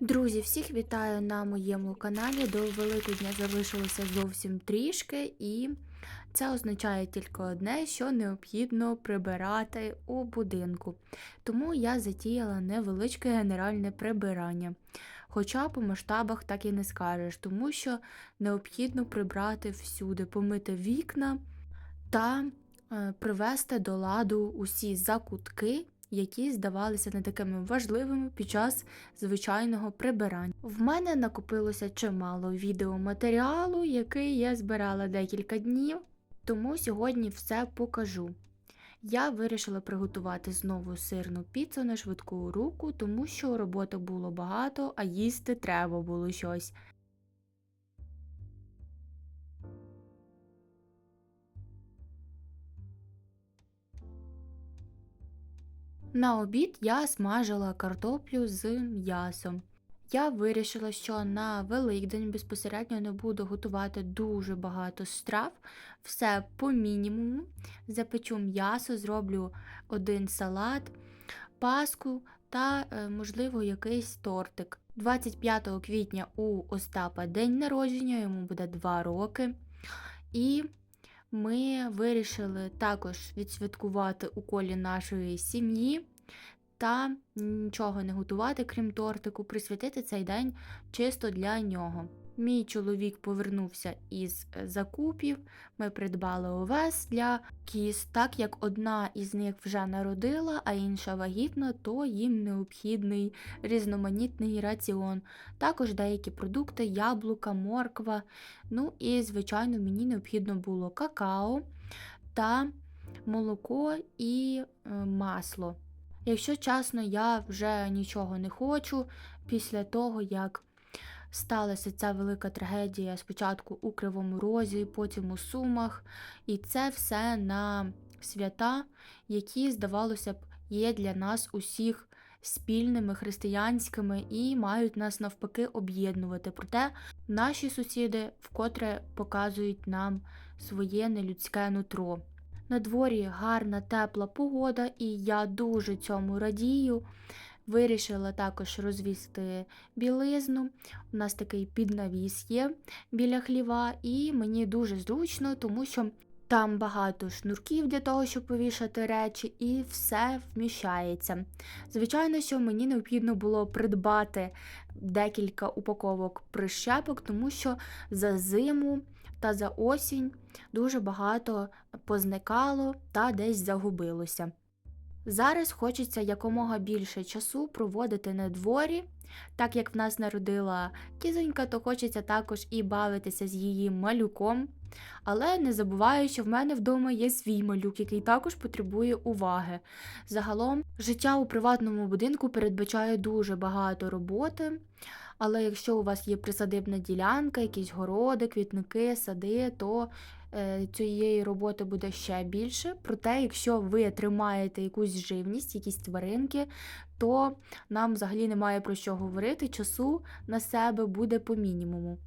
Друзі, всіх вітаю на моєму каналі. До Великодня залишилося зовсім трішки, і це означає тільки одне, що необхідно прибирати у будинку. Тому я затіяла невеличке генеральне прибирання. Хоча по масштабах так і не скажеш, тому що необхідно прибрати всюди, помити вікна та е, привести до ладу усі закутки, які здавалися не такими важливими під час звичайного прибирання. В мене накопилося чимало відеоматеріалу, який я збирала декілька днів, тому сьогодні все покажу. Я вирішила приготувати знову сирну піцу на швидку руку, тому що роботи було багато, а їсти треба було щось. На обід я смажила картоплю з м'ясом. Я вирішила, що на Великдень безпосередньо не буду готувати дуже багато страв, все по мінімуму. Запечу м'ясо, зроблю один салат, паску та, е, можливо, якийсь тортик. 25 квітня у Остапа день народження, йому буде 2 роки. І ми вирішили також відсвяткувати у колі нашої сім'ї та нічого не готувати, крім тортику, присвятити цей день чисто для нього. Мій чоловік повернувся із е, закупів. Ми придбали овес для кіз, так як одна із них вже народила, а інша вагітна, то їм необхідний різноманітний раціон. Також деякі продукти, яблука, морква. Ну і, звичайно, мені необхідно було какао та молоко і е, масло. Якщо чесно, я вже нічого не хочу після того, як сталася ця велика трагедія спочатку у Кривому Розі, потім у Сумах, і це все на свята, які, здавалося б, є для нас усіх спільними християнськими і мають нас навпаки об'єднувати. Проте наші сусіди вкотре показують нам своє нелюдське нутро. На дворі гарна тепла погода, і я дуже цьому радію. Вирішила також розвісти білизну. У нас такий піднавіс є біля хліва, і мені дуже зручно, тому що там багато шнурків для того, щоб повішати речі, і все вміщається. Звичайно, що мені необхідно було придбати декілька упаковок прищепок, тому що за зиму та за осінь дуже багато позникало та десь загубилося. Зараз хочеться якомога більше часу проводити на дворі, так як в нас народила кізонька, то хочеться також і бавитися з її малюком. Але не забуваю, що в мене вдома є свій малюк, який також потребує уваги. Загалом, життя у приватному будинку передбачає дуже багато роботи. Але якщо у вас є присадибна ділянка, якісь городи, квітники, сади, то е, цієї роботи буде ще більше. Проте, якщо ви тримаєте якусь живність, якісь тваринки, то нам взагалі немає про що говорити. Часу на себе буде по мінімуму.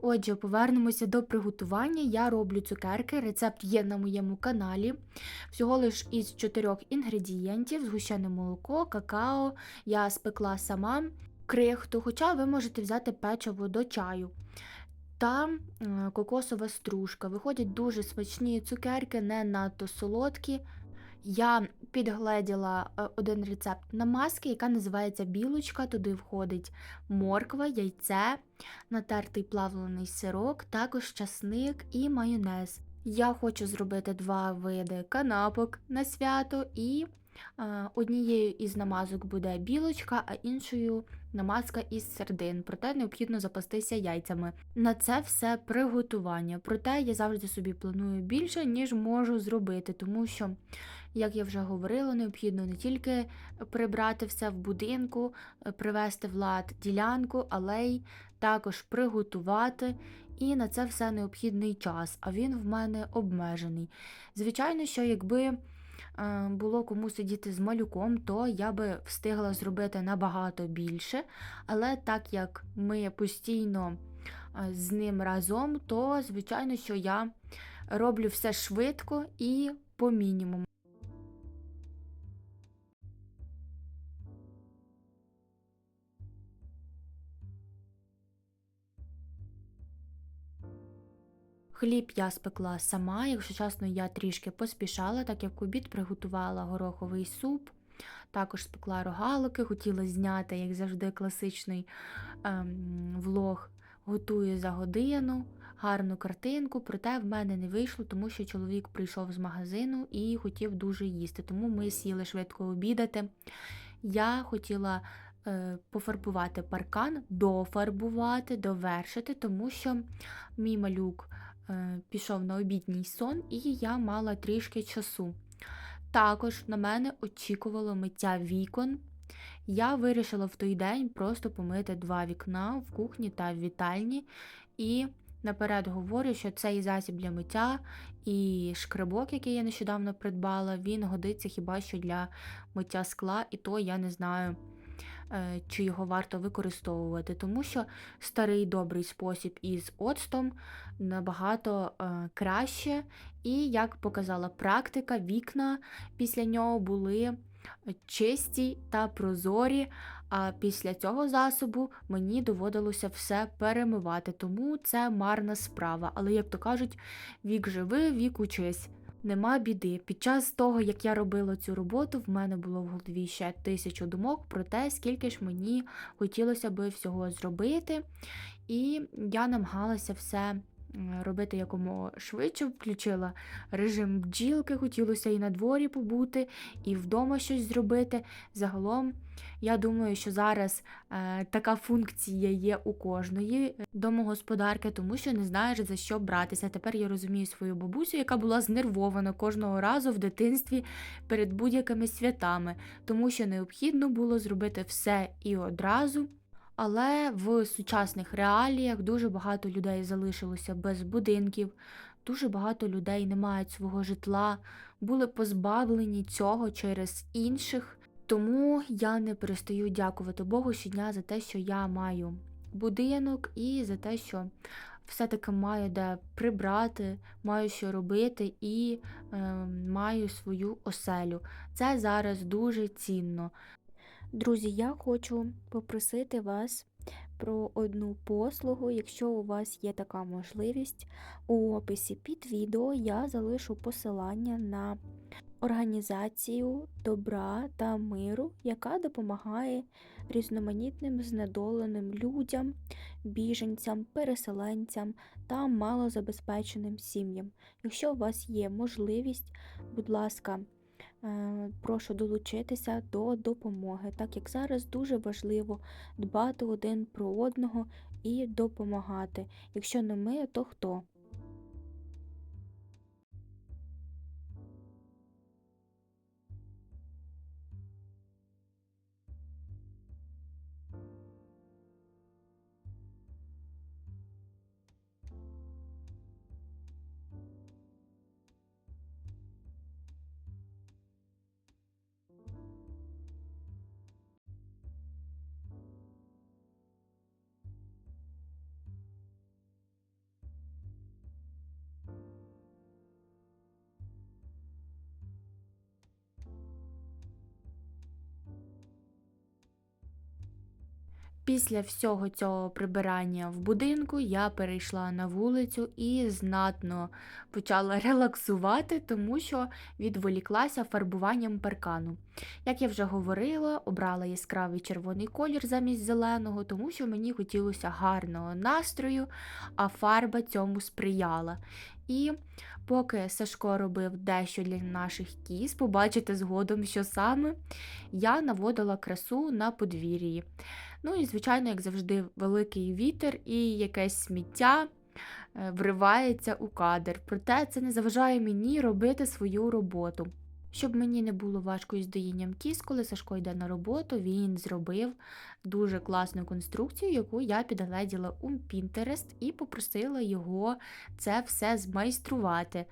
Отже, повернемося до приготування. Я роблю цукерки, рецепт є на моєму каналі. Всього лиш із чотирьох інгредієнтів: згущене молоко, какао, я спекла сама крихту, хоча ви можете взяти печиво до чаю. Та е, кокосова стружка. Виходять дуже смачні цукерки, не надто солодкі. Я підгледіла е, один рецепт намазки, яка називається білочка. Туди входить морква, яйце, натертий плавлений сирок, також часник і майонез. Я хочу зробити два види канапок на свято, і е, однією із намазок буде білочка, а іншою намазка із сердин. Проте необхідно запастися яйцями. На це все приготування. Проте я завжди собі планую більше, ніж можу зробити, тому що, як я вже говорила, необхідно не тільки прибрати все в будинку, е, привести в лад ділянку, але й також приготувати. І на це все необхідний час, а він в мене обмежений. Звичайно, що якби було кому сидіти з малюком, то я би встигла зробити набагато більше. Але так як ми постійно е, з ним разом, то звичайно, що я роблю все швидко і по мінімуму. Хліб я спекла сама, якщо чесно, я трішки поспішала, так як обід приготувала гороховий суп, також спекла рогалики, хотіла зняти, як завжди, класичний ем, влог. Готую за годину, гарну картинку, проте в мене не вийшло, тому що чоловік прийшов з магазину і хотів дуже їсти. Тому ми сіли швидко обідати. Я хотіла е, пофарбувати паркан, дофарбувати, довершити, тому що мій малюк пішов на обідній сон, і я мала трішки часу. Також на мене очікувало миття вікон. Я вирішила в той день просто помити два вікна в кухні та в вітальні. І наперед говорю, що цей засіб для миття і шкребок, який я нещодавно придбала, він годиться хіба що для миття скла, і то я не знаю, е, чи його варто використовувати, тому що старий добрий спосіб із оцтом набагато е, краще. І, як показала практика, вікна після нього були чисті та прозорі. А після цього засобу мені доводилося все перемивати, тому це марна справа. Але, як то кажуть, вік живи, вік учись. Нема біди. Під час того, як я робила цю роботу, в мене було в голові ще тисячу думок про те, скільки ж мені хотілося би всього зробити. І я намагалася все робити якомога швидше, включила режим бджілки, хотілося і на дворі побути, і вдома щось зробити. Загалом, я думаю, що зараз е, така функція є у кожної домогосподарки, тому що не знаєш за що братися. Тепер я розумію свою бабусю, яка була знервована кожного разу в дитинстві перед будь-якими святами, тому що необхідно було зробити все і одразу. Але в сучасних реаліях дуже багато людей залишилося без будинків, дуже багато людей не мають свого житла, були позбавлені цього через інших. Тому я не перестаю дякувати Богу щодня за те, що я маю будинок, і за те, що все-таки маю де прибрати, маю що робити і е, маю свою оселю. Це зараз дуже цінно. Друзі, я хочу попросити вас про одну послугу. Якщо у вас є така можливість, у описі під відео я залишу посилання на організацію добра та миру, яка допомагає різноманітним знедоленим людям, біженцям, переселенцям та малозабезпеченим сім'ям. Якщо у вас є можливість, будь ласка, Прошу долучитися до допомоги, так як зараз дуже важливо дбати один про одного і допомагати. Якщо не ми, то хто? Після всього цього прибирання в будинку я перейшла на вулицю і знатно почала релаксувати, тому що відволіклася фарбуванням паркану. Як я вже говорила, обрала яскравий червоний колір замість зеленого, тому що мені хотілося гарного настрою, а фарба цьому сприяла. І поки Сашко робив дещо для наших кіз, побачите згодом, що саме я наводила красу на подвір'ї. Ну і, звичайно, як завжди, великий вітер і якесь сміття е, вривається у кадр. Проте це не заважає мені робити свою роботу. Щоб мені не було важко із доїнням кіз, коли Сашко йде на роботу, він зробив дуже класну конструкцію, яку я підгледіла у Pinterest і попросила його це все змайструвати.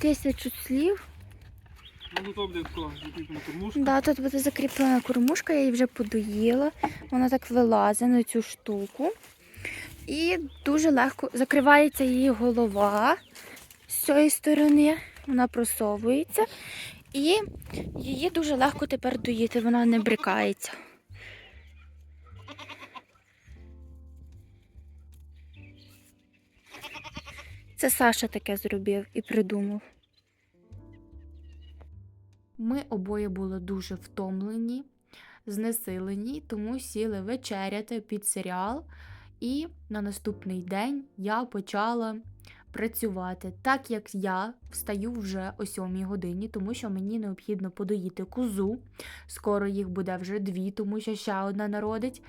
Тисячу слів. Ну. Да, тут буде закріплена кормушка, я її вже подоїла. Вона так вилазить на цю штуку. І дуже легко закривається її голова з цієї сторони, вона просовується. І її дуже легко тепер доїти, вона не брикається. Це Саша таке зробив і придумав. Ми обоє були дуже втомлені, знесилені, тому сіли вечеряти під серіал. І на наступний день я почала працювати, так як я встаю вже о 7 годині, тому що мені необхідно подоїти козу. Скоро їх буде вже дві, тому що ще одна народить.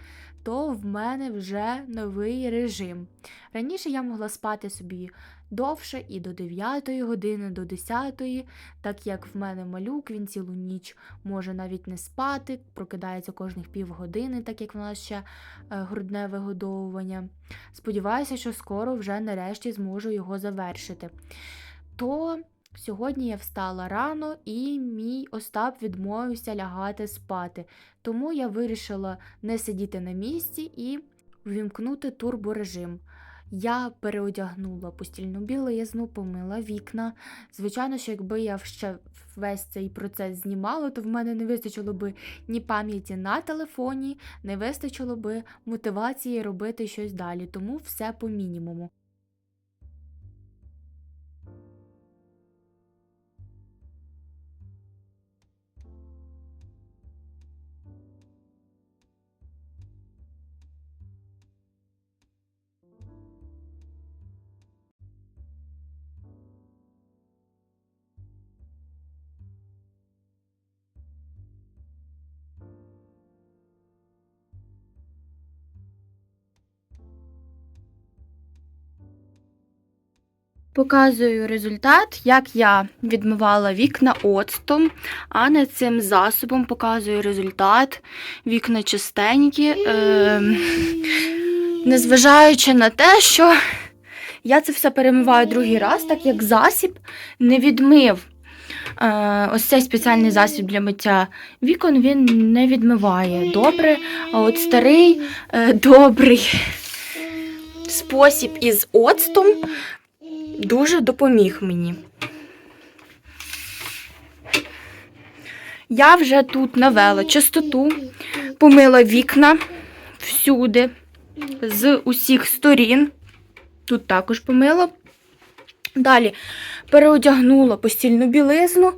То в мене вже новий режим. Раніше я могла спати собі довше і до 9 години, до 10, так як в мене малюк, він цілу ніч може навіть не спати, прокидається кожних півгодини, так як в нас ще е, грудне вигодовування. Сподіваюся, що скоро вже нарешті зможу його завершити. То сьогодні я встала рано і мій Остап відмовився лягати спати. Тому я вирішила не сидіти на місці і ввімкнути турборежим. Я переодягнула постільну білизну, помила вікна. Звичайно, що якби я ще весь цей процес знімала, то в мене не вистачило би ні пам'яті на телефоні, не вистачило би мотивації робити щось далі, тому все по мінімуму. Показую результат, як я відмивала вікна оцтом, а не цим засобом показую результат. Вікна чистенькі. Е, незважаючи на те, що я це все перемиваю другий раз, так як засіб не відмив. Е, ось цей спеціальний засіб для миття вікон він не відмиває добре. А от старий е, добрий спосіб із оцтом дуже допоміг мені. Я вже тут навела чистоту, помила вікна всюди, з усіх сторін. Тут також помила. Далі переодягнула постільну білизну,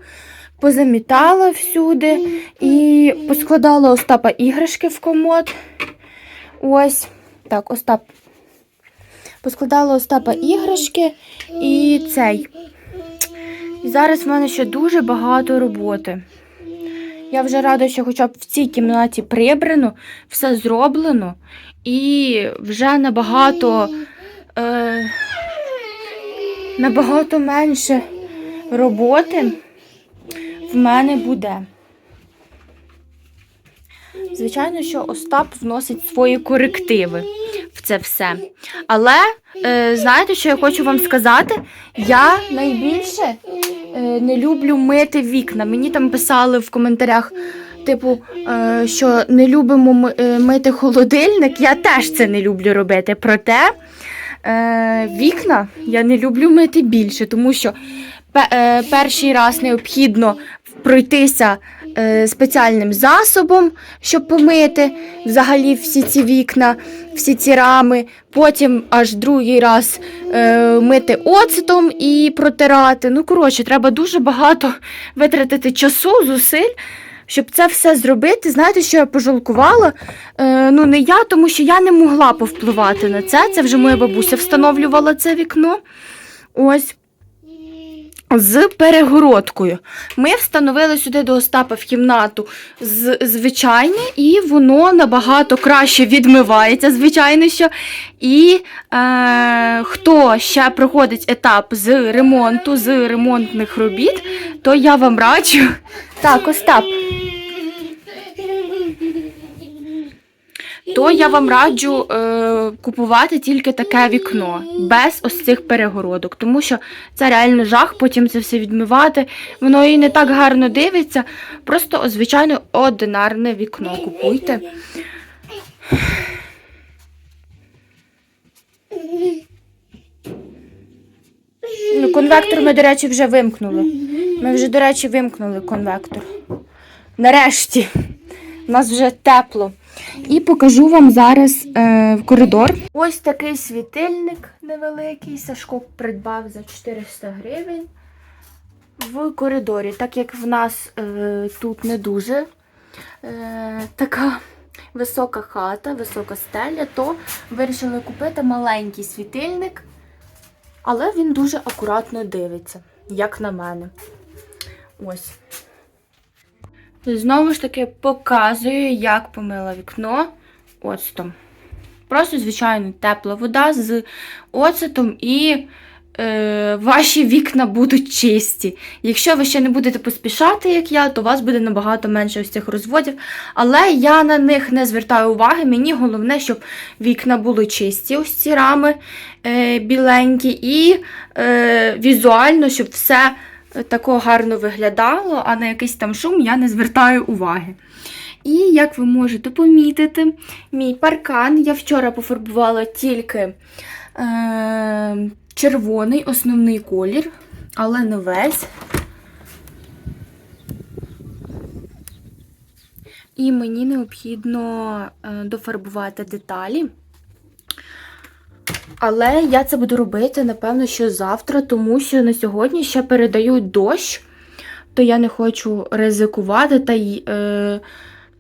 позамітала всюди і поскладала Остапа іграшки в комод. Ось так, Остап. Поскладала Остапа іграшки і цей. І зараз в мене ще дуже багато роботи. Я вже рада, що хоча б в цій кімнаті прибрано, все зроблено, і вже набагато, е, набагато менше роботи в мене буде. Звичайно, що Остап вносить свої корективи в це все. Але е, знаєте, що я хочу вам сказати? Я найбільше е, не люблю мити вікна. Мені там писали в коментарях, типу, е, що не любимо е, мити холодильник. Я теж це не люблю робити. Проте е, вікна я не люблю мити більше, тому що перший раз необхідно пройтися спеціальним засобом, щоб помити взагалі всі ці вікна, всі ці рами. Потім аж другий раз е, мити оцетом і протирати. Ну, коротше, треба дуже багато витратити часу, зусиль. Щоб це все зробити, знаєте, що я пожалкувала? Е, ну, не я, тому що я не могла повпливати на це. Це вже моя бабуся встановлювала це вікно. Ось з перегородкою. Ми встановили сюди до Остапа в кімнату звичайне, і воно набагато краще відмивається, звичайно що. І е, хто ще проходить етап з ремонту, з ремонтних робіт, то я вам раджу. Так, Остап. То я вам раджу е, купувати тільки таке вікно, без ось цих перегородок, тому що це реально жах, потім це все відмивати. Воно і не так гарно дивиться. Просто звичайно одинарне вікно купуйте. Ну, конвектор ми, до речі, вже вимкнули. Ми вже, до речі, вимкнули конвектор. Нарешті. У нас вже тепло. І покажу вам зараз е, в коридор. Ось такий світильник невеликий. Сашко придбав за 400 гривень в коридорі. Так як в нас е, тут не дуже е, така висока хата, висока стеля, то вирішили купити маленький світильник, але він дуже акуратно дивиться, як на мене. Ось. Знову ж таки показую, як помила вікно оцтом. Просто, звичайно, тепла вода з оцетом і е, ваші вікна будуть чисті. Якщо ви ще не будете поспішати, як я, то у вас буде набагато менше ось цих розводів. Але я на них не звертаю уваги. Мені головне, щоб вікна були чисті, ось ці рами е, біленькі, і е, візуально, щоб все тако гарно виглядало, а на якийсь там шум я не звертаю уваги. І як ви можете помітити, мій паркан я вчора пофарбувала тільки е, червоний основний колір, але не весь. І мені необхідно е, дофарбувати деталі. Але я це буду робити, напевно, що завтра, тому що на сьогодні ще передають дощ, то я не хочу ризикувати та й. Е,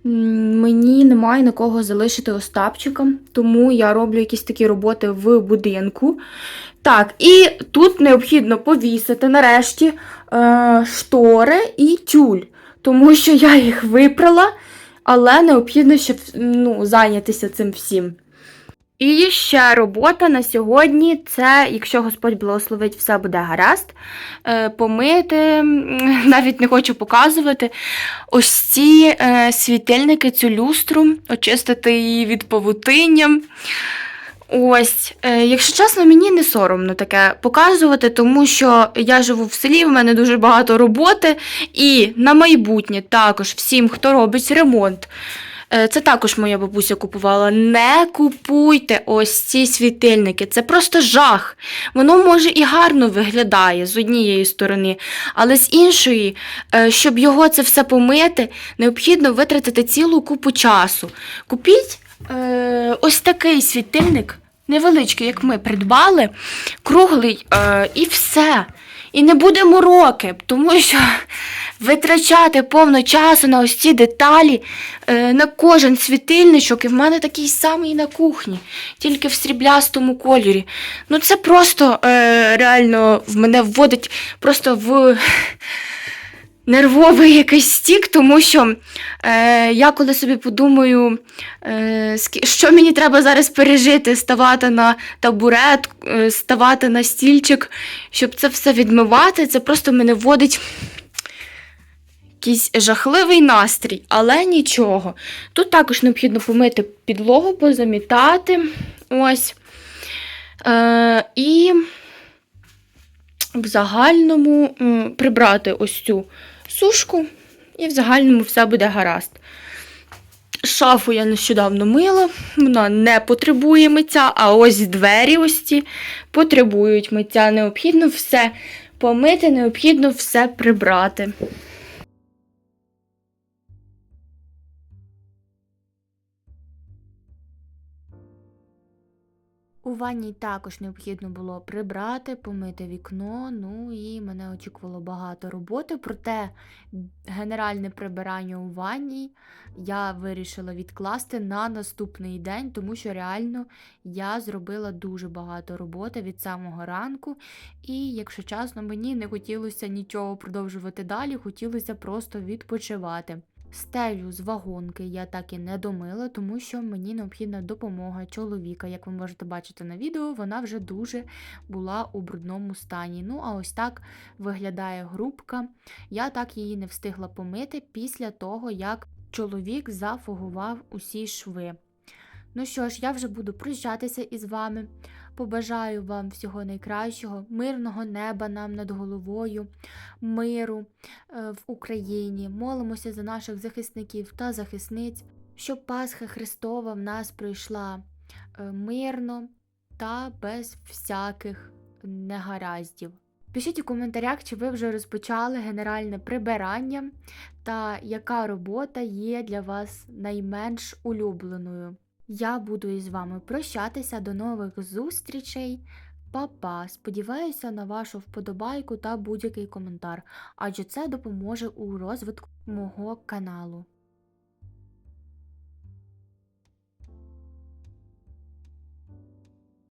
Мені немає на кого залишити Остапчика, тому я роблю якісь такі роботи в будинку. Так, і тут необхідно повісити нарешті е, штори і тюль, тому що я їх випрала, але необхідно ще ну, зайнятися цим всім. І ще робота на сьогодні це, якщо Господь благословить, все буде гаразд. е, Помити, навіть не хочу показувати. Ось ці е, світильники, цю люстру, очистити її від павутиння. Ось, е, якщо чесно, мені не соромно таке показувати, тому що я живу в селі, в мене дуже багато роботи. І на майбутнє також всім, хто робить ремонт. Е, Це також моя бабуся купувала. Не купуйте ось ці світильники. Це просто жах. Воно може і гарно виглядає з однієї сторони, але з іншої, е, щоб його це все помити, необхідно витратити цілу купу часу. Купіть е, ось такий світильник, невеличкий, як ми придбали, круглий е, і все. І не буде мороки, тому що витрачати повно часу на ось ці деталі, е, на кожен світильничок, і в мене такий самий на кухні, тільки в сріблястому кольорі. Ну це просто е, реально в мене вводить просто в нервовий якийсь стік, тому що е, я коли собі подумаю, е, що мені треба зараз пережити, ставати на табурет, е, ставати на стільчик, щоб це все відмивати, це просто мене вводить. Якийсь жахливий настрій, але нічого. Тут також необхідно помити підлогу, позамітати. Ось. Е, і в загальному прибрати ось цю сушку, і в загальному все буде гаразд. Шафу я нещодавно мила, вона не потребує миття, а ось двері ось ці потребують миття. Необхідно все помити, необхідно все прибрати. У ванній також необхідно було прибрати, помити вікно. Ну і мене очікувало багато роботи. Проте генеральне прибирання у ванній я вирішила відкласти на наступний день, тому що реально я зробила дуже багато роботи від самого ранку. І, якщо чесно, мені не хотілося нічого продовжувати далі, хотілося просто відпочивати. Стелю з вагонки я так і не домила, тому що мені необхідна допомога чоловіка. Як ви можете бачити на відео, вона вже дуже була у брудному стані. Ну, а ось так виглядає грубка. Я так її не встигла помити після того, як чоловік зафугував усі шви. Ну що ж, я вже буду прощатися із вами. Побажаю вам всього найкращого, мирного неба нам над головою, миру е, в Україні. Молимося за наших захисників та захисниць, щоб Пасха Христова в нас пройшла е, мирно та без всяких негараздів. Пишіть у коментарях, чи ви вже розпочали генеральне прибирання та яка робота є для вас найменш улюбленою. Я буду із вами прощатися до нових зустрічей. Па-па! Сподіваюся на вашу вподобайку та будь-який коментар, адже це допоможе у розвитку мого каналу.